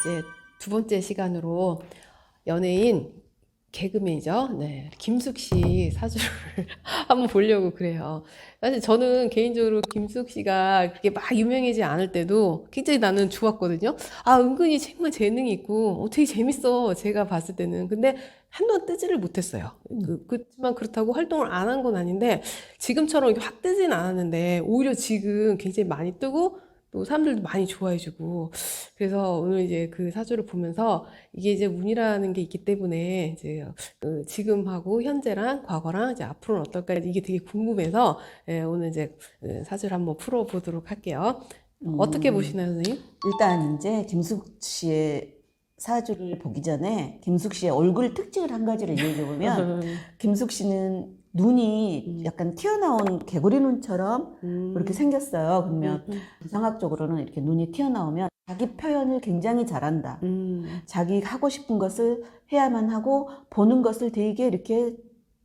이제 두 번째 시간으로 연예인 개그맨이죠. 네. 김숙 씨 사주를 한번 보려고 그래요. 사실 저는 개인적으로 김숙 씨가 그게 막 유명해지지 않을 때도 굉장히 나는 좋았거든요. 아, 은근히 정말 재능이 있고, 어, 되게 재밌어. 제가 봤을 때는. 근데 한번 뜨지를 못했어요. 그, 그렇지만 그렇다고 활동을 안 한 건 아닌데, 지금처럼 확 뜨진 않았는데, 오히려 지금 굉장히 많이 뜨고, 또 사람들도 많이 좋아해주고, 그래서 오늘 이제 그 사주를 보면서 이게 이제 운이라는 게 있기 때문에 이제 그 지금하고 현재랑 과거랑 이제 앞으로는 어떨까 이게 되게 궁금해서 예, 오늘 이제 그 사주를 한번 풀어보도록 할게요. 어떻게 음, 보시나요, 선생님? 일단 이제 김숙 씨의 사주를 보기 전에 김숙 씨의 얼굴 특징을 한 가지를 얘기해 보면 김숙 씨는 눈이 음. 약간 튀어나온 개구리 눈처럼 음, 그렇게 생겼어요. 그러면 음, 이상학적으로는 이렇게 눈이 튀어나오면 자기 표현을 굉장히 잘한다. 음, 자기 하고 싶은 것을 해야만 하고 보는 것을 되게 이렇게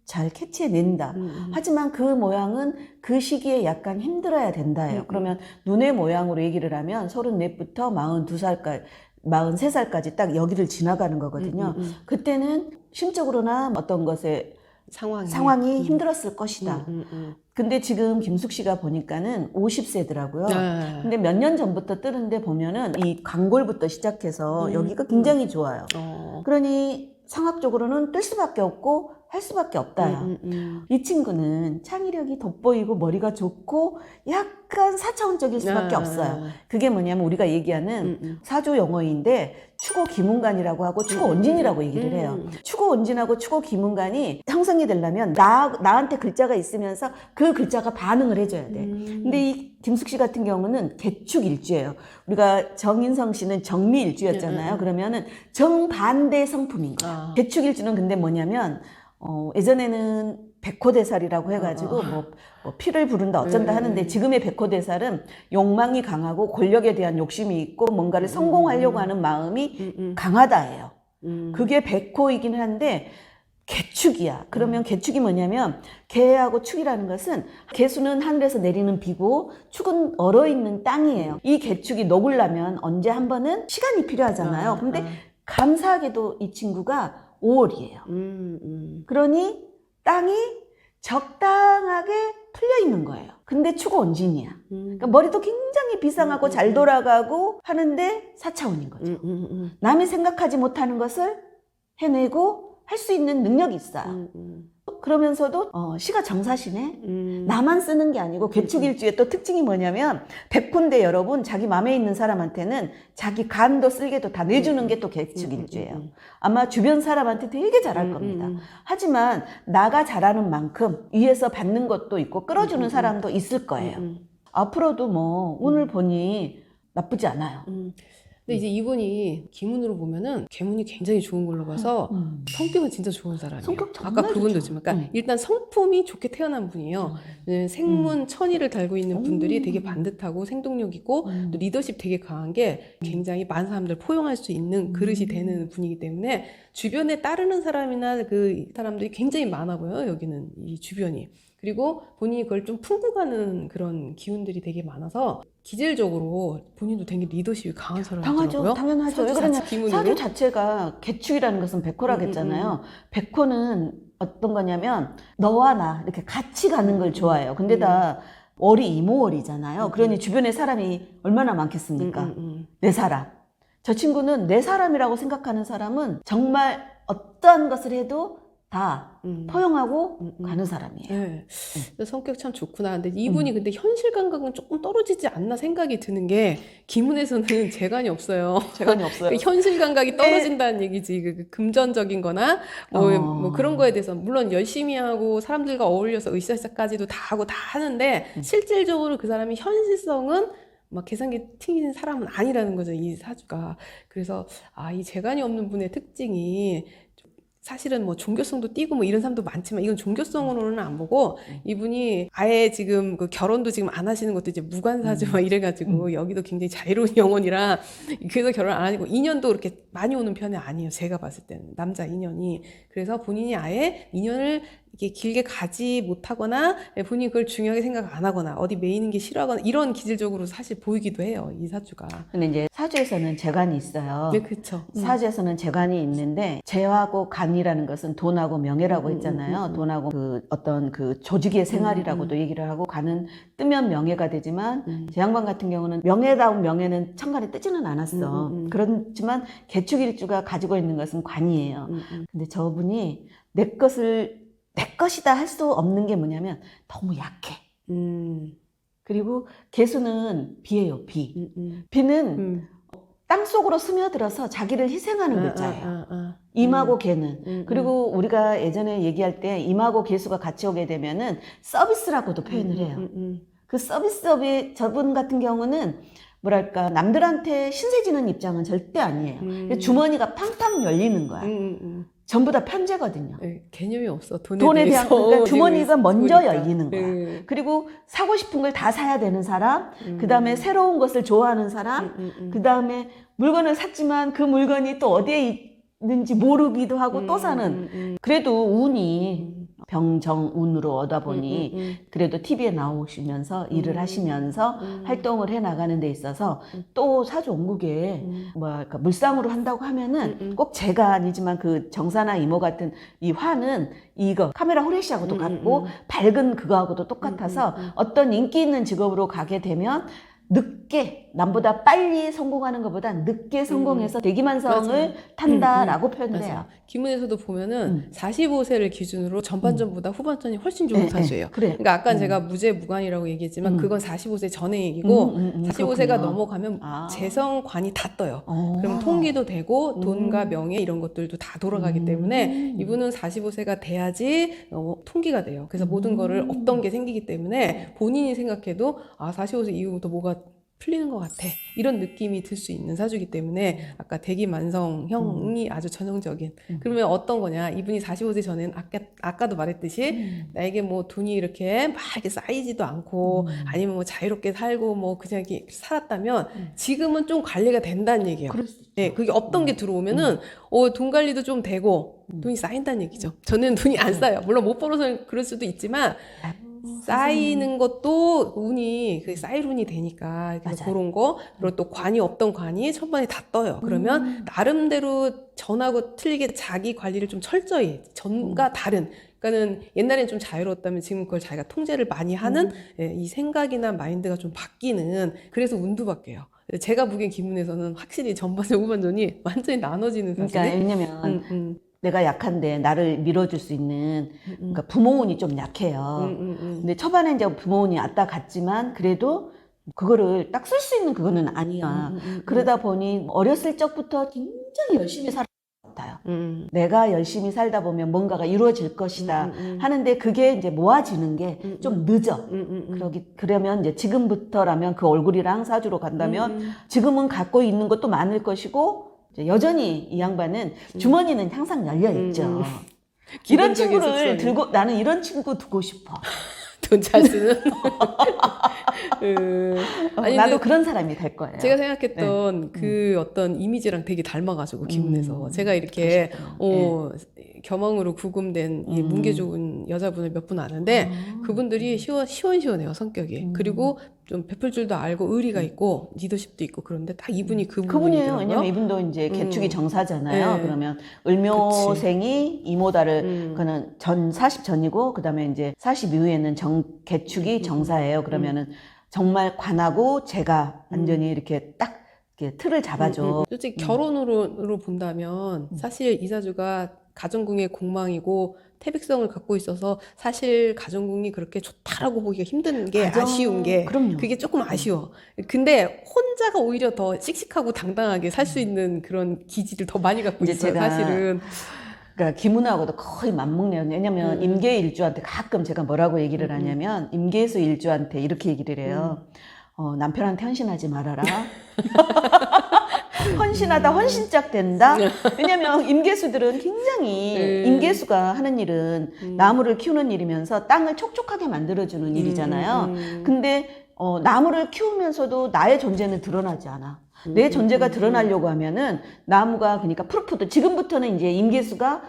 잘 캐치해낸다. 음, 음. 하지만 그 모양은 그 시기에 약간 힘들어야 된다예요. 음, 그러면 눈의 모양으로 얘기를 하면 34부터 42살까지 43살까지 딱 여기를 지나가는 거거든요. 음, 음, 음. 그때는 심적으로나 어떤 것에 상황이 상황이 음, 힘들었을 것이다. 음, 음, 음. 근데 지금 김숙 씨가 보니까는 50세더라고요. 네. 근데 몇 년 전부터 뜨는데 보면은 이 광골부터 시작해서 음, 여기가 굉장히 좋아요. 어. 그러니 상학적으로는 뜰 수밖에 없고 할 수밖에 없다요. 음, 음, 음. 이 친구는 창의력이 돋보이고 머리가 좋고 약간 사차원적일 수밖에 아, 없어요. 그게 뭐냐면 우리가 얘기하는 음, 음. 사주 용어인데 추고 기문관이라고 하고 추고 온진이라고 얘기를 해요. 음. 추고 온진하고 추고 기문관이 형성이 되려면 나, 나한테 글자가 있으면서 그 글자가 반응을 해줘야 돼. 음. 근데 이 김숙 씨 같은 경우는 개축일주예요. 우리가 정인성 씨는 정미일주였잖아요. 음, 음. 그러면은 정반대 성품인 거야. 아. 개축일주는 근데 뭐냐면 어, 예전에는 백호대살이라고 해가지고 어, 어. 뭐, 뭐 피를 부른다 어쩐다 음. 하는데 지금의 백호대살은 욕망이 강하고 권력에 대한 욕심이 있고 뭔가를 성공하려고 하는 마음이 음, 음, 강하다예요. 음. 그게 백호이기는 한데 개축이야. 그러면 개축이 뭐냐면 개하고 축이라는 것은 개수는 하늘에서 내리는 비고 축은 얼어 있는 땅이에요. 이 개축이 녹으려면 언제 한 번은 시간이 필요하잖아요. 아, 근데 아. 감사하게도 이 친구가 5월이에요. 음, 음. 그러니 땅이 적당하게 풀려 있는 거예요. 근데 축은 온진이야. 음. 그러니까 머리도 굉장히 비상하고 음, 음, 잘 음. 돌아가고 하는데 사차원인 거죠. 음, 음, 음. 남이 생각하지 못하는 것을 해내고 할 수 있는 능력이 있어요. 음, 음. 그러면서도 어, 시가 정사시네. 음. 나만 쓰는 게 아니고 개축일주의 또 특징이 뭐냐면 백군데 여러분 자기 마음에 있는 사람한테는 자기 간도 쓸개도 다 내주는 게또 개축일주예요. 음, 아마 주변 사람한테 되게 잘할 음, 겁니다. 음, 하지만 나가 잘하는 만큼 위에서 받는 것도 있고 끌어주는 음, 음, 사람도 있을 거예요. 음, 앞으로도 뭐 오늘 보니 나쁘지 않아요. 음. 근데 이제 이분이 기문으로 보면은 개문이 굉장히 좋은 걸로 봐서 음. 성격은 진짜 좋은 사람이에요. 성격 정말 아까 그분도 좋죠. 있지만, 그러니까 음. 일단 성품이 좋게 태어난 분이에요. 네, 생문 천의를 달고 있는 분들이 음. 되게 반듯하고 생동력 있고 음. 또 리더십 되게 강한 게 굉장히 많은 사람들 포용할 수 있는 그릇이 음. 되는 분이기 때문에 주변에 따르는 사람이나 그 사람들이 굉장히 많아 보여요. 여기는 이 주변이. 그리고 본인이 그걸 좀 품고 가는 그런 기운들이 되게 많아서 기질적으로 본인도 되게 리더십이 강한 사람이더라고요. 당하죠. 당연하죠. 왜 사주 그러냐. 자체 기문으로. 사주 자체가 개축이라는 것은 백호라고 음, 음, 했잖아요. 백호는 어떤 거냐면 너와 나 이렇게 같이 가는 걸 좋아해요. 근데 다 월이 이모월이잖아요. 음, 그러니 주변에 사람이 얼마나 많겠습니까? 음, 음, 내 사람. 저 친구는 내 사람이라고 생각하는 사람은 정말 어떠한 것을 해도 다 음. 포용하고 음, 음. 가는 사람이에요. 네. 근데 성격 참 좋구나. 근데 이분이 근데 현실 감각은 조금 떨어지지 않나 생각이 드는 게 기문에서는 재간이 없어요. 재간이 없어요. 그 현실 감각이 떨어진다는 얘기지. 그, 그 금전적인 거나 뭐, 어. 뭐 그런 거에 대해서 물론 열심히 하고 사람들과 어울려서 으쌰으쌰까지도 다 하고 다 하는데 음. 실질적으로 그 사람이 현실성은 막 계산기 튕기는 사람은 아니라는 거죠. 이 사주가. 그래서 아, 이 재간이 없는 분의 특징이 좀 사실은 뭐 종교성도 띄고 뭐 이런 사람도 많지만 이건 종교성으로는 안 보고 음. 이분이 아예 지금 그 결혼도 지금 안 하시는 것도 이제 무관사주 막 이래가지고 여기도 굉장히 자유로운 영혼이라 그래서 결혼 안 하시고 인연도 그렇게 많이 오는 편이 아니에요. 제가 봤을 때는 남자 인연이 그래서 본인이 아예 인연을 이게 길게 가지 못하거나 예, 본인이 그걸 중요하게 생각 안 하거나 어디 메이는 게 싫어하거나 이런 기질적으로 사실 보이기도 해요. 이 사주가. 근데 이제 사주에서는 재관이 있어요. 네, 그렇죠. 사주에서는 재관이 있는데 재하고 간이라는 것은 돈하고 명예라고 음, 음, 했잖아요. 돈하고 그 어떤 그 조직의 생활이라고도 얘기를 하고 간은 뜨면 명예가 되지만 음. 제 양반 같은 경우는 명예다운 명예는 천간에 뜨지는 않았어. 그렇지만 개축일주가 가지고 있는 것은 관이에요. 근데 저분이 내 것을 내 것이다 할 수 없는 게 뭐냐면 너무 약해. 음, 그리고 개수는 비예요, 비. 음, 음. 비는 음. 땅 속으로 스며들어서 자기를 희생하는 글자예요. 아, 아, 아. 임하고 개는. 음, 그리고 우리가 예전에 얘기할 때 임하고 개수가 같이 오게 되면은 서비스라고도 표현을 해요. 음, 음, 그 서비스업이 저분 같은 경우는 뭐랄까 남들한테 신세지는 입장은 절대 아니에요. 음. 주머니가 팡팡 열리는 거야. 음, 음, 음. 전부 다 편제거든요. 네, 개념이 없어. 돈에, 돈에 대한. 그러니까 주머니가 먼저 그러니까. 열리는 거야. 네. 그리고 사고 싶은 걸 다 사야 되는 사람, 음. 그 다음에 새로운 것을 좋아하는 사람, 음, 음, 음. 그 다음에 물건을 샀지만 그 물건이 또 어디에 있는지 모르기도 하고 또 음, 사는. 음, 음, 그래도 운이 음. 병정운으로 얻다 보니 음, 음, 그래도 TV에 나오시면서 일을 음. 하시면서 음. 활동을 해 나가는 데 있어서 음. 또 사주 온국에 음. 뭐랄까 물상으로 한다고 하면은 음, 음. 꼭 제가 아니지만 그 정사나 이모 같은 이 화는 이거 카메라 후레쉬하고도 음, 같고 음, 음. 밝은 그거하고도 똑같아서 음, 음, 음. 어떤 인기 있는 직업으로 가게 되면 늦게 남보다 빨리 성공하는 것보다 늦게 성공해서 대기만성을 음. 맞아요. 탄다라고. 맞아요. 기문에서도 보면은 음. 45세를 기준으로 전반전보다 후반전이 훨씬 좋은 네, 사주예요. 네, 그래. 그러니까 아까 음. 제가 무죄 무관이라고 얘기했지만 음. 그건 45세 전의 얘기고 음, 음, 음, 45세가 그렇군요. 넘어가면 아. 재성관이 다 떠요. 어. 그럼 통기도 되고 돈과 음. 명예 이런 것들도 다 돌아가기 음. 때문에 이분은 45세가 돼야지 어, 통기가 돼요. 그래서 모든 음. 거를 없던 게 생기기 때문에 본인이 생각해도 아 45세 이후부터 뭐가 풀리는 것 같아 이런 느낌이 들 수 있는 사주기 때문에 아까 대기 만성형이 아주 전형적인 음. 그러면 어떤 거냐 이분이 45세 전에는 아까 아까도 말했듯이 음. 나에게 뭐 돈이 이렇게 막 이렇게 쌓이지도 않고 음. 아니면 뭐 자유롭게 살고 뭐 그냥 이렇게 살았다면 음. 지금은 좀 관리가 된다는 얘기예요. 있죠. 네, 그게 없던 게 들어오면은 어, 돈 관리도 좀 되고 음. 돈이 쌓인다는 얘기죠. 저는 돈이 안 쌓여요. 물론 못 벌어서 그럴 수도 있지만 아 유, 쌓이는 것도 운이 그 쌓일 운이 되니까 그래서 맞아요. 그런 거 그리고 또 관이 없던 관이 첫번에 다 떠요. 그러면 음. 나름대로 전하고 틀리게 자기 관리를 좀 철저히 음. 전과 다른 그러니까는 옛날엔 좀 자유로웠다면 지금 그걸 자기가 통제를 많이 하는 음. 예, 이 생각이나 마인드가 좀 바뀌는 그래서 운도 바뀌어요. 제가 보기엔 기문에서는 확실히 전반전 후반전이 완전히 나눠지는 그러니까 사실이. 왜냐면 음, 음, 내가 약한데 나를 밀어줄 수 있는 음, 그러니까 부모운이 좀 약해요. 음, 음, 음. 근데 초반에 이제 부모운이 왔다 갔지만 그래도 그거를 딱 쓸 수 있는 그거는 아니야. 그러다 보니 어렸을 적부터 굉장히 열심히 것 같아요. 음, 내가 열심히 살다 보면 뭔가가 이루어질 것이다 음, 음, 하는데 그게 이제 모아지는 게 음, 좀 늦어. 음. 그러기 그러면 이제 지금부터라면 그 얼굴이랑 사주로 간다면 음, 음. 지금은 갖고 있는 것도 많을 것이고 여전히 이 양반은 주머니는 항상 열려 있죠. 음, 음. 이런 친구를 습성이. 들고 나는 이런 친구 두고 싶어. 돈 잘 쓰는. 음, 어, 아니, 나도 그런 사람이 될 거예요. 제가 생각했던 그 어떤 이미지랑 되게 닮아가지고 기문에서 음, 제가 이렇게. 어, 겸응으로 구금된 이 음. 문계 좋은 여자분을 몇 분 아는데 아. 그분들이 시원, 시원 시원해요 성격이 음. 그리고 좀 베풀 줄도 알고 의리가 있고 리더십도 있고 그런데 딱 이분이 그 그분이에요. 왜냐면 이분도 이제 개축이 음. 정사잖아요. 네. 그러면 을묘생이 이모다를 음. 그는 전 40 전이고 그다음에 이제 40 이후에는 정 개축이 음, 정사예요. 그러면은 정말 관하고 제가 완전히 이렇게 딱 이렇게 틀을 잡아줘. 음, 음. 솔직히 결혼으로 본다면 음. 사실 이사주가 가정궁의 공망이고 태백성을 갖고 있어서 사실 가정궁이 그렇게 좋다라고 보기가 힘든 게 가정- 아쉬운 게 그럼요. 그게 조금 아쉬워. 근데 혼자가 오히려 더 씩씩하고 당당하게 살 수 있는 그런 기질을 더 많이 갖고 있어요. 제가 사실은. 그러니까 김은하고도 거의 맞먹네요. 왜냐면 음. 임계 일주한테 가끔 제가 뭐라고 얘기를 음, 음. 하냐면 임계수 일주한테 이렇게 얘기를 해요. 어, 남편한테 헌신하지 말아라. 헌신하다 헌신짝 된다. 왜냐면 임계수들은 굉장히 음. 임계수가 하는 일은 음. 나무를 키우는 일이면서 땅을 촉촉하게 만들어주는 일이잖아요. 음, 음, 음. 근데 어, 나무를 키우면서도 나의 존재는 드러나지 않아. 내 음, 존재가 음, 드러나려고 하면은 나무가 그러니까 프로포드 지금부터는 이제 임계수가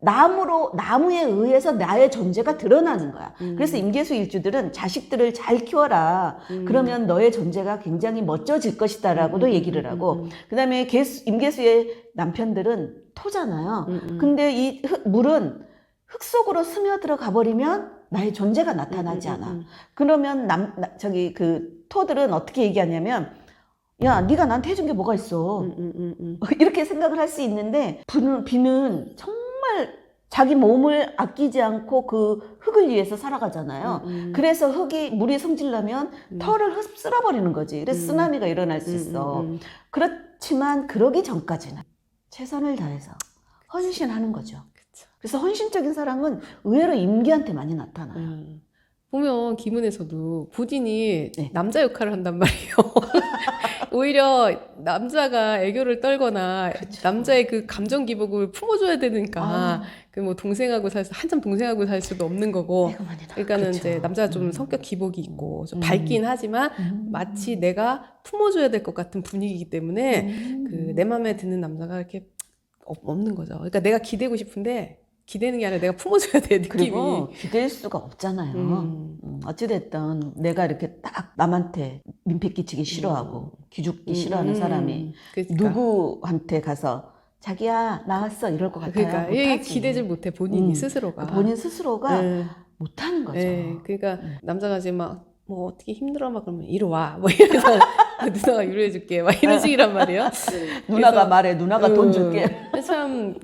나무로 나무에 의해서 나의 존재가 드러나는 거야. 음. 그래서 임계수 일주들은 자식들을 잘 키워라. 음. 그러면 너의 존재가 굉장히 멋져질 것이다라고도 음, 음, 얘기를 음, 하고 음, 그다음에 개수, 임계수의 남편들은 토잖아요. 음, 음. 근데 이 흙- 물은 흙 속으로 스며들어 가 버리면 나의 존재가 나타나지 음, 음, 않아. 음, 그러면 남 나- 저기 그 토들은 어떻게 얘기하냐면 야 네가 나한테 해준 게 뭐가 있어 음, 음, 음, 음. 이렇게 생각을 할 수 있는데 비는, 비는 정말 자기 몸을 아끼지 않고 그 흙을 위해서 살아가잖아요. 음, 음. 그래서 흙이 물이 성질나면 음. 털을 흡쓸어 버리는 거지. 그래서 음. 쓰나미가 일어날 수 음, 있어. 음, 음. 그렇지만 그러기 전까지는 최선을 다해서 헌신하는 거죠. 그쵸. 그래서 헌신적인 사랑은 의외로 임기한테 많이 나타나요. 음. 보면 기문에서도 부진이 네. 남자 역할을 한단 말이에요. 오히려 남자가 애교를 떨거나 그렇죠. 남자의 그 감정 기복을 품어줘야 되니까 아. 그뭐 동생하고 살 수, 한참 동생하고 살 수도 없는 거고. 그러니까는 그렇죠. 이제 남자가 좀 음. 성격 기복이 있고 좀 음. 밝긴 하지만 음. 마치 내가 품어줘야 될 것 같은 분위기이기 때문에 음. 그내 마음에 드는 남자가 이렇게 없- 없는 거죠. 그러니까 내가 기대고 싶은데 기대는 게 아니라 내가 품어줘야 돼 느낌이. 그리고 기댈 수가 없잖아요. 음. 음, 어찌됐든 내가 이렇게 딱 남한테 민폐 끼치기 싫어하고 기죽기 싫어하는 음, 사람이 그러니까. 누구한테 가서 자기야 나왔어 이럴 것 같아요. 그러니까 못하지. 기대질 못해 본인이 음. 스스로가 본인 스스로가 네. 못하는 거죠. 네. 그러니까 음. 남자가 이제 막 뭐 어떻게 힘들어 막 그러면 이리 와. 뭐 이러면서 누나가 위로해줄게. 막 이런 식이란 말이에요. 누나가 말해 누나가 돈 음, 줄게. 참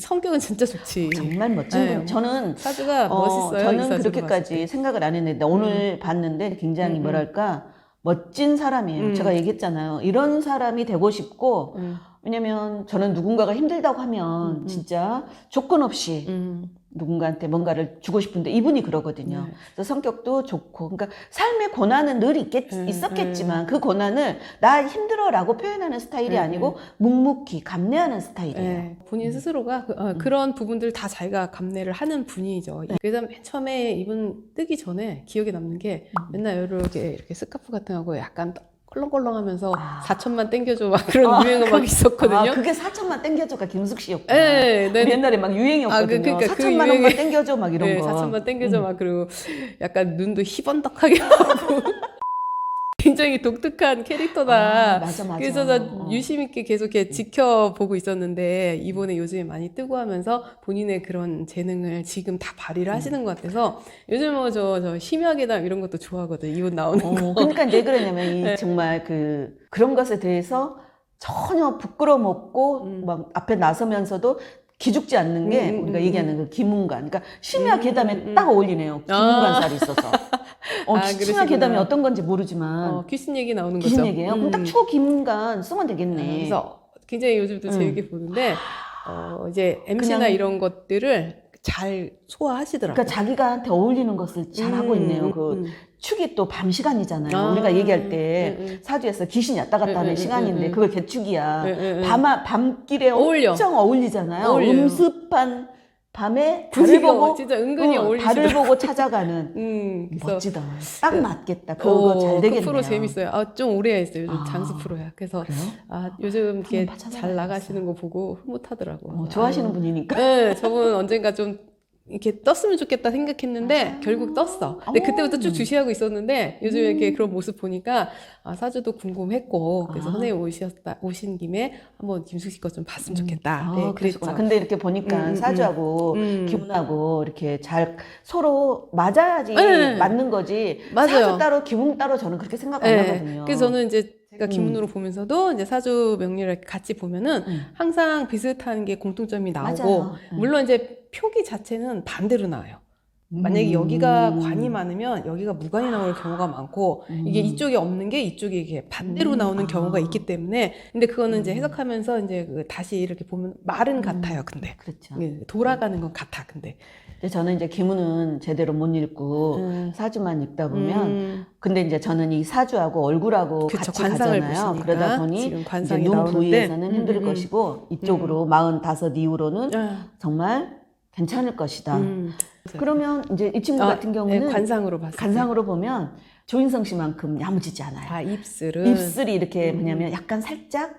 성격은 진짜 좋지. 정말 멋진 네. 분. 저는 사주가 어, 멋있어요. 이 저는 그렇게까지 때. 생각을 안 했는데 오늘 봤는데 굉장히 음, 음. 뭐랄까 멋진 사람이에요. 음. 제가 얘기했잖아요. 이런 사람이 되고 싶고 음, 왜냐면 저는 누군가가 힘들다고 하면 음, 음. 진짜 조건 없이 음, 누군가한테 뭔가를 주고 싶은데 이분이 그러거든요. 네. 그래서 성격도 좋고, 그러니까 삶의 고난은 늘 있겠, 음, 있었겠지만 그 고난을 나 힘들어라고 표현하는 스타일이 음, 아니고 묵묵히 감내하는 스타일이에요. 네, 본인 스스로가 그, 어, 그런 부분들 다 자기가 감내를 하는 분이죠. 네. 그래서 맨 처음에 이분 뜨기 전에 기억에 남는 게 음. 맨날 이렇게 이렇게 스카프 같은 거하고 약간 껄렁껄렁하면서 아. 4천만 땡겨줘 막 그런 아, 유행어 막 있었거든요. 아, 그게 4천만 땡겨줘가 김숙 씨였구나. 네, 네, 우리 옛날에 막 유행이었거든요. 아, 그- 그러니까 그 4천만 유행이- 원만 땡겨줘 막 이런 네, 거. 4천만 땡겨줘 음. 막 그리고 약간 눈도 희번덕하게 하고 굉장히 독특한 캐릭터다. 아, 맞아, 맞아. 그래서 나 어. 유심 있게 계속 이렇게 지켜보고 있었는데 이번에 요즘에 많이 뜨고 하면서 본인의 그런 재능을 지금 다 발휘를 음. 하시는 것 같아서 요즘 뭐저 저 심야계담 이런 것도 좋아하거든 이분 나오는 거. 어, 그러니까 이제 그러냐면 이 네. 정말 그 그런 것에 대해서 전혀 부끄럼 없고 음. 막 앞에 나서면서도 기죽지 않는 게 음, 음, 우리가 음, 얘기하는 그 기문관. 그러니까 심야 음, 괴담에 음, 음. 딱 어울리네요. 기문관 아. 살이 있어서. 어, 아, 그러시구나. 괴담이 어떤 건지 모르지만 어, 귀신 얘기 나오는 귀신 거죠. 얘기예요. 음. 그럼 딱 추워 기문관 쓰면 되겠네. 아, 그래서 굉장히 요즘도 음. 재밌게 보는데 어, 이제 MC나 그냥- 이런 것들을 잘 소화하시더라고요. 그러니까 자기가한테 어울리는 것을 잘 하고 음, 있네요. 음, 그 음. 축이 또 밤 시간이잖아요. 아, 우리가 얘기할 때 음, 음. 사주에서 귀신이 왔다 갔다 음, 하는 음, 시간인데 음, 음. 그걸 개축이야. 음, 음, 음. 밤, 밤길에 어울려. 엄청 어울리잖아요. 어울려요. 음습한 밤에 달을 보고 진짜 은근히 어. 달을 보고 찾아가는 음, 그래서 멋지다. 딱 그- 맞겠다. 그거 어, 잘 되겠네요. 그 프로 재밌어요. 아, 좀 오래 했어요. 요즘 아. 장수 프로야. 그래서 그래요? 아, 요즘 이렇게. 잘 나가시는 거 보고 흐뭇하더라고. 어, 좋아하시는. 분이니까. 네, 저분 언젠가 좀 이렇게 떴으면 좋겠다 생각했는데 아. 결국 떴어. 근데 어. 그때부터 쭉 주시하고 있었는데 요즘 에 음. 이렇게 그런 모습 보니까 아, 사주도 궁금했고 그래서 아. 선생님 오셨다 오신 김에 한번 김숙 씨 거 좀 봤으면 음. 좋겠다. 아, 네. 그랬죠. 근데 이렇게 보니까 음, 음, 사주하고 음. 기운하고 이렇게 잘 서로 맞아야지 네. 맞는 거지. 맞아요. 사주 따로 기운 따로 저는 그렇게 생각 안 네, 하거든요. 그래서 저는 이제 제가 음. 기문으로 보면서도 이제 사주 명리를 같이 보면은 음. 항상 비슷한 게 공통점이 나오고 맞아요. 음. 물론 이제 표기 자체는 반대로 나와요. 만약에 음. 여기가 관이 많으면 여기가 무관이 나올 경우가 많고 이게 음. 이쪽에 없는 게 이쪽에 이게 반대로 음, 나오는 아. 경우가 있기 때문에 근데 그거는 이제 음. 해석하면서 이제 그 다시 이렇게 보면 말은 음. 같아요. 근데 그렇죠. 예, 돌아가는 건 같아. 근데 근데 저는 이제 기문은 제대로 못 읽고 음. 사주만 읽다 보면 음, 근데 이제 저는 이 사주하고 얼굴하고 그쵸, 같이 관상을 가잖아요. 보시니까 그러다 보니 지금 이제 관상이 눈 나오는데 부위에서는 힘들 음, 음, 음. 것이고 이쪽으로 마흔 다섯 이후로는 아, 정말 괜찮을 것이다. 음. 그러면 이제 이 친구 아, 같은 경우는 네, 관상으로 봤을 때. 관상으로 보면 조인성 씨만큼 야무지지 않아요. 아 입술은 입술이 이렇게 음. 뭐냐면 약간 살짝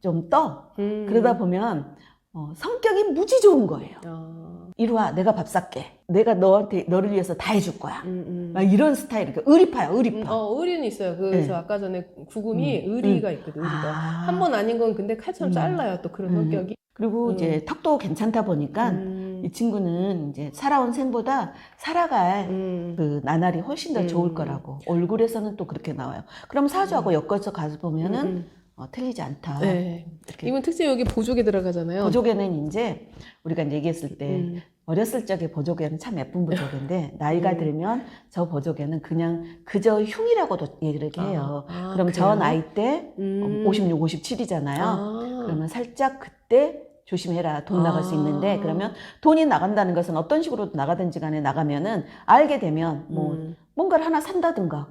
좀 떠. 음. 그러다 보면 어, 성격이 무지 좋은 거예요. 아, 이리 와, 내가 밥 살게. 내가 너한테 너를 위해서 다 해줄 거야. 음, 음. 막 이런 스타일, 그 의리파야, 음, 의리파. 어, 의리는 있어요. 그래서 네. 아까 전에 구금이 음, 의리가 있거든, 의리가. 아. 한번 아닌 건 근데 칼처럼 음. 잘라요, 또 그런 음. 성격이. 그리고 음. 이제 턱도 괜찮다 보니까 음, 이 친구는 이제 살아온 생보다 살아갈 음. 그 나날이 훨씬 더 좋을 음. 거라고. 얼굴에서는 또 그렇게 나와요. 그럼 사주하고 엮어서 가서 보면은 음, 어, 틀리지 않다. 음. 네. 이분 특징 여기 보조개 들어가잖아요. 보조개는 이제 우리가 얘기했을 때 음. 어렸을 적에 보조개는 참 예쁜 보조개인데 나이가 음. 들면 저 보조개는 그냥 그저 흉이라고도 얘기를 해요. 아, 그럼 저 그래요? 나이 때 음. 56, 57이잖아요. 아. 그러면 살짝 그때 조심해라. 돈 나갈 수 아. 있는데 그러면 돈이 나간다는 것은 어떤 식으로 나가든지 간에 나가면은 알게 되면 뭐 음. 뭔가를 하나 산다든가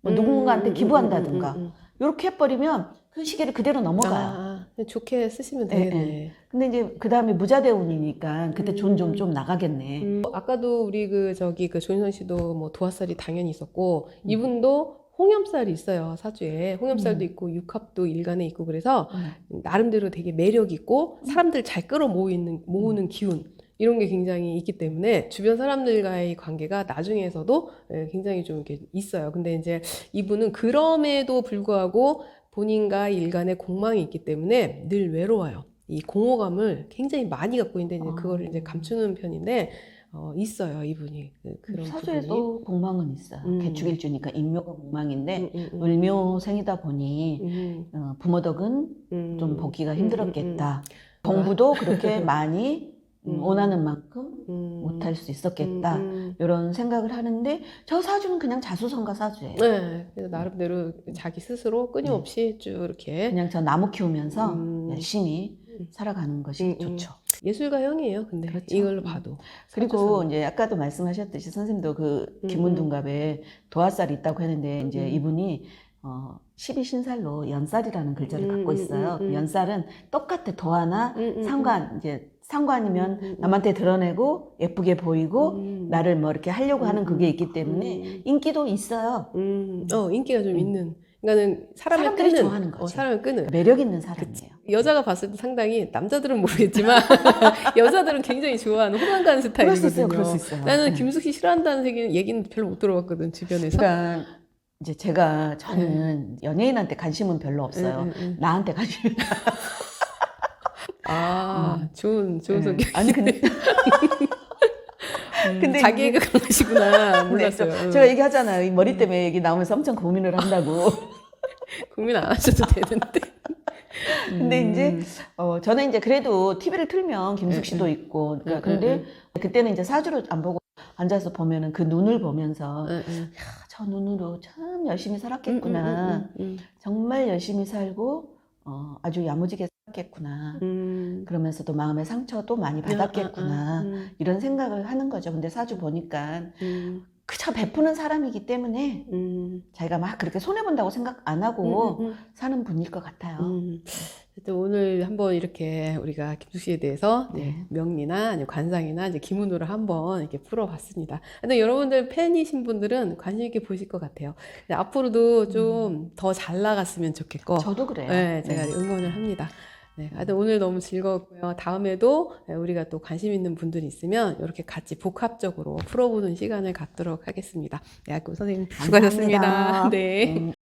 뭐 음, 누군가한테 음, 기부한다든가 음, 음, 음. 이렇게 해버리면 그 시기를 그대로 넘어가요. 아, 아, 좋게 쓰시면 예, 되겠네. 근데 이제 그 다음에 무자대운이니까 그때 돈좀좀 나가겠네. 음, 아까도 우리 그 저기 그 조인선 씨도 뭐 도화살이 당연히 있었고 음. 이분도 홍염살이 있어요 사주에 홍염살도 음. 있고 육합도 일간에 있고 그래서 음. 나름대로 되게 매력 있고 사람들 잘 끌어 모이는 모으는 기운 이런 게 굉장히 있기 때문에 주변 사람들과의 관계가 나중에서도 예, 굉장히 좀 이렇게 있어요. 근데 이제 이분은 그럼에도 불구하고 본인과 일간의 공망이 있기 때문에 늘 외로워요. 이 공허감을 굉장히 많이 갖고 있는데 이제 아. 그거를 이제 감추는 편인데 어, 있어요 이분이 그, 그런 부분이. 사주에도 공망은 있어요. 음. 개축일주니까 인묘가 공망인데 음, 음, 음. 을묘생이다 보니 음, 어, 부모 덕은 음. 좀 보기가 음, 힘들었겠다. 음, 공부도 그렇게 많이 음, 음. 원하는 만큼 음, 음. 못할 수 있었겠다. 음, 음. 이런 생각을 하는데 저 사주는 그냥 자수성가 사주예요. 네, 그래서 나름대로 자기 스스로 끊임없이 쭉 이렇게 그냥 저 나무 키우면서 음. 열심히 음. 살아가는 것이 음, 음. 좋죠. 예술가형이에요. 근데 그렇죠. 이걸로 음. 봐도 그리고. 이제 아까도 말씀하셨듯이 선생님도 그 음, 김문둥갑에 도화살이 있다고 했는데 이제 음. 이분이 어 12신살로 연살이라는 글자를 음, 갖고 음, 있어요. 음, 음. 연살은 똑같아 도화나 음, 음, 상관 이제 상관이면 음, 음, 음. 남한테 드러내고 예쁘게 보이고 음. 나를 뭐 이렇게 하려고 하는 음, 그게 음. 있기 때문에 음. 인기도 있어요. 음, 어 인기가 좀 음. 있는. 그러니까는 사람을 사람들이 끄는, 좋아하는 어, 거지. 사람을 끄는. 매력 있는 사람이에요. 여자가 봤을 때 상당히 남자들은 모르겠지만 여자들은 굉장히 좋아하는 호감 가는. 스타일이거든요. 그럴 수 있어요. 나는 네. 김숙 씨 싫어한다는 얘기는, 별로 못 들어봤거든 주변에서. 그러니까 이제 제가 저는 연예인한테 관심은 별로 없어요. 음, 음, 음. 나한테 관심이 아 좋은 좋은 네. 성격. 아니 근데 음, 근데 자기애가 강하시구나 네, 몰랐어요. 저- 응. 제가 얘기하잖아요. 이 머리 때문에 얘기 나오면서 엄청 고민을 한다고. 고민 안 하셔도 되는데. 근데 음. 이제 어, 저는 이제 그래도 TV를 틀면 김숙 씨도 있고, 그러니까 음, 근데 음, 그때는 이제 사주를 안 보고 앉아서 보면은 그 눈을 보면서. 야, 저 눈으로 참 열심히 음, 살았겠구나. 음, 음, 정말 열심히 살고 어, 아주 야무지게 살았겠구나. 음, 음. 그러면서도 마음의 상처도 많이 받았겠구나. 음, 이런 생각을 하는 거죠. 근데 사주 보니까 음, 그저 베푸는 사람이기 때문에 음, 자기가 막 그렇게 손해본다고 생각 안 하고 음, 음, 사는 분일 것 같아요. 음. 오늘 한번 이렇게 우리가 김숙 씨에 대해서 네, 네. 명리나 아니면 관상이나 이제 기문으로 한번 이렇게 풀어봤습니다. 근데 여러분들 팬이신 분들은 관심 있게 보실 것 같아요. 앞으로도 좀 더잘 나갔으면 좋겠고, 저도 그래요. 네, 제가 네. 응원을 합니다. 네, 하여튼 오늘 너무 즐거웠고요. 다음에도 우리가 또 관심 있는 분들이 있으면 이렇게 같이 복합적으로 풀어보는 시간을 갖도록 하겠습니다. 네, 아이고 선생님. 수고하셨습니다. 네. 음,